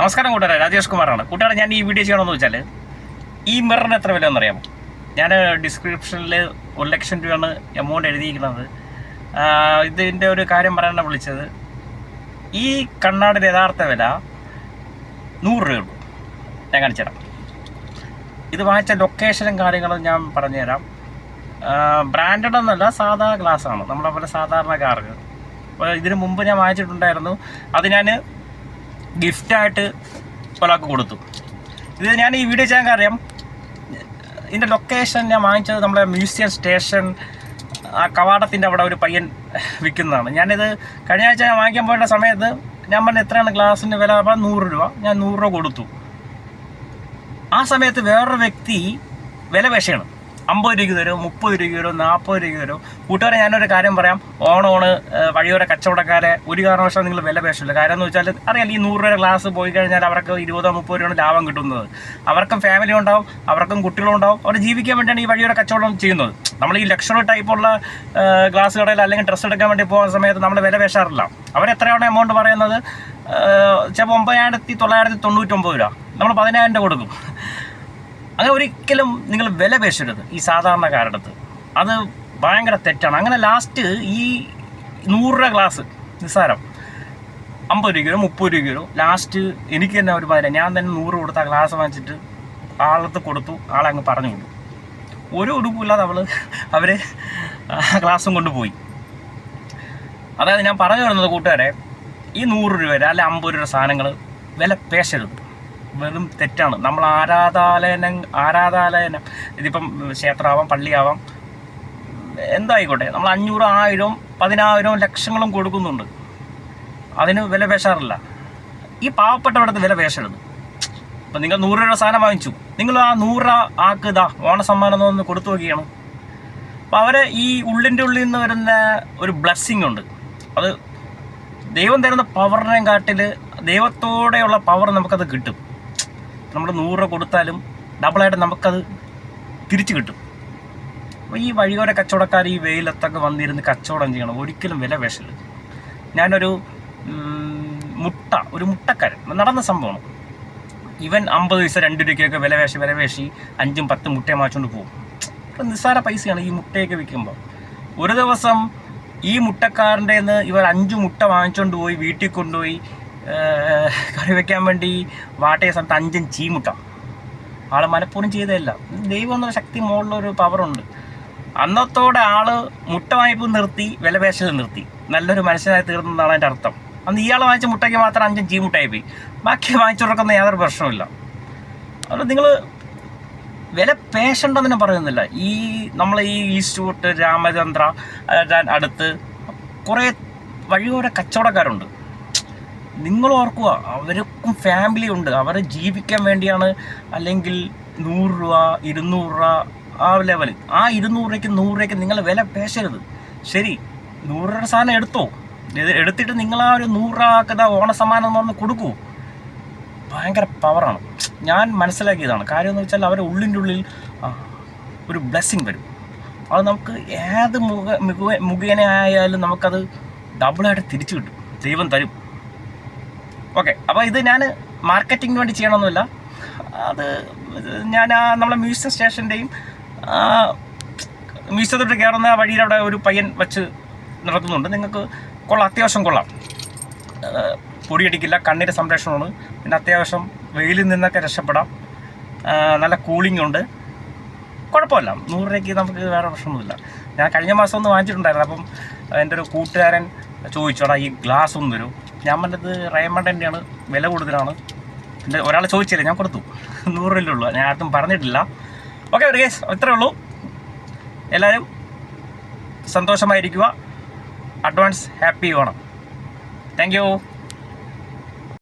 നമസ്കാരം കൂട്ടുകാരെ രാജേഷ് കുമാറാണ്. കൂട്ടുകാരെ ഞാൻ ഈ വീഡിയോ ചെയ്യണമെന്ന് വെച്ചാൽ ഈ മിററിന് എത്ര വില എന്നറിയാമോ? ഞാൻ ഡിസ്ക്രിപ്ഷനിൽ ഒരു ലക്ഷം രൂപയാണ് എമൗണ്ട് എഴുതിയിരിക്കുന്നത്. ഇതിന്റെ ഒരു കാര്യം പറയാനാണ് വിളിച്ചത്. ഈ കണ്ണാടിന്റെ യഥാർത്ഥ വില നൂറ് രൂപയുള്ളൂ ഞാൻ കാണിച്ചു തരാം. ഇത് വാങ്ങിച്ച ലൊക്കേഷനും കാര്യങ്ങളും ഞാൻ പറഞ്ഞുതരാം. ബ്രാൻഡഡ് എന്നല്ല സാധാ ഗ്ലാസ്സാണ് നമ്മളെ പോലെ സാധാരണ അപ്പോൾ ഇതിനു മുമ്പ് ഞാൻ വാങ്ങിച്ചിട്ടുണ്ടായിരുന്നു. അത് ഞാൻ ഗിഫ്റ്റായിട്ട് ഒരാൾക്ക് കൊടുത്തു. ഇത് ഞാൻ ഈ വീഡിയോ ചെയ്യാൻ കാര്യം ഇതിന്റെ ലൊക്കേഷൻ ഞാൻ വാങ്ങിച്ചത് നമ്മുടെ മ്യൂസിയം സ്റ്റേഷൻ ആ കവാടത്തിന്റെ അവിടെ ഒരു പയ്യൻ വിൽക്കുന്നതാണ്. ഞാനിത് കഴിഞ്ഞ ആഴ്ച ഞാൻ വാങ്ങിക്കാൻ പോയ സമയത്ത് ഞാൻ പറഞ്ഞ എത്രയാണ് ഗ്ലാസിന്റെ വില? അപ്പോൾ നൂറ് രൂപ. ഞാൻ നൂറ് രൂപ കൊടുത്തു. ആ സമയത്ത് വേറൊരു വ്യക്തി വില പേശയാണ് അമ്പത് രൂപയ്ക്ക് തരും മുപ്പത് രൂപയ്ക്ക് തരും നാൽപ്പത് രൂപയ്ക്ക് തരും. കൂട്ടുകാരെ ഞാനൊരു കാര്യം പറയാം. ഓണോണ് വഴിയോര കച്ചവടക്കാരെ ഒരു കാരണവശാലും നിങ്ങൾ വില പേശില്ല. കാര്യം എന്ന് വെച്ചാൽ അറിയാം ഈ നൂറ് രൂപ ക്ലാസ് പോയി കഴിഞ്ഞാൽ അവർക്ക് ഇരുപതോ മുപ്പത് രൂപയാണ് ലാഭം കിട്ടുന്നത്. അവർക്കും ഫാമിലി ഉണ്ടാവും അവർക്കും കുട്ടികളുണ്ടാവും അവർ ജീവിക്കാൻ വേണ്ടിയാണ് ഈ വഴിയോര കച്ചവടം ചെയ്യുന്നത്. നമ്മൾ ഈ ലക്ഷറി ടൈപ്പുള്ള ഗ്ലാസ് കടയിൽ അല്ലെങ്കിൽ ഡ്രസ്സ് എടുക്കാൻ വേണ്ടി പോകുന്ന സമയത്ത് നമ്മൾ വില പേശാറില്ല. അവരെത്രയാണ് എമൗണ്ട് പറയുന്നത്? ചിലപ്പോൾ ഒമ്പതിനായിരത്തി തൊള്ളായിരത്തി തൊണ്ണൂറ്റൊമ്പത് രൂപ. നമ്മൾ പതിനായിരം രൂപ കൊടുക്കും. അങ്ങനെ ഒരിക്കലും നിങ്ങൾ വില പേശരുത് ഈ സാധാരണക്കാരുടെ അടുത്ത് അത് ഭയങ്കര തെറ്റാണ്. അങ്ങനെ ലാസ്റ്റ് ഈ നൂറ് രൂപ ഗ്ലാസ് നിസ്സാരം. അമ്പത് രൂപയ്ക്കോ മുപ്പത് രൂപയ്ക്കോ ലാസ്റ്റ് എനിക്ക് തന്നെ ഒരു പതിനായിരം. ഞാൻ തന്നെ നൂറ് കൊടുത്ത ഗ്ലാസ് വാങ്ങിച്ചിട്ട് ആളത്ത് കൊടുത്തു. ആളെ അങ്ങ് പറഞ്ഞു വിട്ടു. ഒരു ഉടുപ്പില്ലാതെ അവൾ അവർ ആ ഗ്ലാസും കൊണ്ടുപോയി. അതായത് ഞാൻ പറഞ്ഞു വരുന്നത് കൂട്ടുകാരെ ഈ നൂറ് രൂപ അല്ലെ അമ്പത് രൂപ സാധനങ്ങൾ വില പേശരുത്. വെറും തെറ്റാണ്. നമ്മൾ ആരാധാലയനം ആരാധാലയനം ഇതിപ്പം ക്ഷേത്രമാവാം പള്ളിയാവാം. എന്തായിക്കോട്ടെ നമ്മൾ അഞ്ഞൂറ് ആയിരവും പതിനായിരവും ലക്ഷങ്ങളും കൊടുക്കുന്നുണ്ട്. അതിന് വില പേശാറില്ല. ഈ പാവപ്പെട്ടവിടത്ത് വില പേശരുത്. ഇപ്പം നിങ്ങൾ നൂറ് രൂപ സാധനം വാങ്ങിച്ചു. നിങ്ങൾ ആ നൂറ് രൂപ ആക്ക് ഇതാ ഓണസമ്മാനം ഒന്ന് കൊടുത്തു നോക്കിയാണ്. അപ്പം അവരെ ഈ ഉള്ളിന്റെ ഉള്ളിൽ നിന്ന് വരുന്ന ഒരു ബ്ലെസ്സിങ് ഉണ്ട്. അത് ദൈവം തരുന്ന പവറിനെ കാട്ടിൽ ദൈവത്തോടെയുള്ള പവർ നമുക്കത് കിട്ടും. നമ്മൾ നൂറ് രൂപ കൊടുത്താലും ഡബിളായിട്ട് നമുക്കത് തിരിച്ചു കിട്ടും. അപ്പോൾ ഈ വഴിയോര കച്ചവടക്കാർ ഈ വെയിലത്തൊക്കെ വന്നിരുന്ന് കച്ചവടം ചെയ്യണം. ഒരിക്കലും വില വിഷൽ ഞാനൊരു മുട്ട ഒരു മുട്ടക്കാരൻ. നടന്ന സംഭവമാണ്. ഇവൻ അമ്പത് പൈസ രണ്ട് രൂപയ്ക്കൊക്കെ വില വേഷി വില വേഷി അഞ്ചും പത്തും മുട്ടയെ മാച്ചുകൊണ്ട് പോകും അപ്പം നിസ്സാര പൈസയാണ് ഈ മുട്ടയൊക്കെ വിൽക്കുമ്പോൾ ഒരു ദിവസം ഈ മുട്ടക്കാരന്റെ നിന്ന് ഇവർ അഞ്ച് മുട്ട വാങ്ങിച്ചുകൊണ്ട് പോയി വീട്ടിൽ കൊണ്ടുപോയി കറി വെക്കാൻ വേണ്ടി വാട്ടിയ സമയത്ത് അഞ്ചും ചീമുട്ട. ആൾ മനഃപൂർവം ചെയ്തതല്ല. ദൈവം എന്നൊരു ശക്തി മുകളിലൊരു പവറുണ്ട് അന്നത്തോടെ ആൾ മുട്ട വായ്പ നിർത്തി വിലപേശൽ നിർത്തി. നല്ലൊരു മനുഷ്യനായി തീർന്നതാണ് അതിന്റെ അർത്ഥം. അന്ന് ഇയാൾ വാങ്ങിച്ച മുട്ടയ്ക്ക് മാത്രം അഞ്ചും ചീ മുട്ടായി പോയി. ബാക്കി വാങ്ങിച്ചു തുടക്കുന്ന യാതൊരു പ്രശ്നമില്ല അതുകൊണ്ട് നിങ്ങൾ വില പേശണ്ടെന്ന് പറയുന്നില്ല. ഈ നമ്മൾ ഈ ഈസ്റ്റ് രാമചന്ദ്ര അടുത്ത് കുറേ വഴിയോര കച്ചവടക്കാരുണ്ട്. നിങ്ങൾ ഓർക്കുക അവർക്കും ഫാമിലി ഉണ്ട്. അവരെ ജീവിക്കാൻ വേണ്ടിയാണ് അല്ലെങ്കിൽ നൂറ് രൂപ ഇരുന്നൂറ് രൂപ ആ ലെവൽ ആ ഇരുന്നൂറ് രൂപയ്ക്ക് നൂറ് രൂപയ്ക്ക് നിങ്ങൾ വില പേശരുത്. ശരി നൂറ് രൂപയുടെ സാധനം എടുത്തോ. എടുത്തിട്ട് നിങ്ങൾ ആ ഒരു നൂറ് രൂപ ആക്കുന്ന ഓണസമ്മാനം എന്ന് പറഞ്ഞ് കൊടുക്കൂ. ഭയങ്കര പവറാണ് ഞാൻ മനസ്സിലാക്കിയതാണ്. കാര്യം എന്ന് വെച്ചാൽ അവരുടെ ഉള്ളിന്റെ ഉള്ളിൽ ഒരു ബ്ലെസ്സിങ് വരും. അത് നമുക്ക് ഏത് മുഖ മുഖ മുഖേന ആയാലും നമുക്കത് ഡബിളായിട്ട് തിരിച്ചു കിട്ടും. ദൈവം തരും. ഓക്കെ അപ്പോൾ ഇത് ഞാൻ മാർക്കറ്റിങ്ങിന് വേണ്ടി ചെയ്യണമെന്നില്ല അത് ഞാൻ ആ നമ്മളെ മ്യൂസിയം സ്റ്റേഷന്റെയും മ്യൂസിയത്തോട്ട് കയറുന്ന വഴിയിൽ അവിടെ ഒരു പയ്യൻ വച്ച് നടത്തുന്നുണ്ട്. നിങ്ങൾക്ക് കൊള്ളാം അത്യാവശ്യം കൊള്ളാം. പൊടിയടിക്കില്ല കണ്ണിന്റെ സംരക്ഷണമാണ്. പിന്നെ അത്യാവശ്യം വെയിലിൽ നിന്നൊക്കെ രക്ഷപ്പെടാം. നല്ല കൂളിംഗ് ഉണ്ട്. കുഴപ്പമില്ല നൂറ് രൂപയ്ക്ക് നമുക്ക് വേറെ പ്രശ്നമൊന്നുമില്ല. ഞാൻ കഴിഞ്ഞ മാസം ഒന്ന് വാങ്ങിച്ചിട്ടുണ്ടായിരുന്നു. അപ്പം എന്റെ ഒരു കൂട്ടുകാരൻ ചോദിച്ചോടാ ഈ ഗ്ലാസ് ഒന്ന് തരൂ. ഞാൻ പറഞ്ഞത് റേമണ്ടന്റെയാണ് വില കൂടുതലാണ്. എന്റെ ഒരാൾ ചോദിച്ചില്ല ഞാൻ കൊടുത്തു. നൂറ് രൂപ ഉള്ളൂ. ഞാൻ ആർക്കും പറഞ്ഞിട്ടില്ല. ഓക്കെ ഒരു കേസ് ഇത്രേ ഉള്ളൂ. എല്ലാവരും സന്തോഷമായിരിക്കുക. Advance happy Onam thank you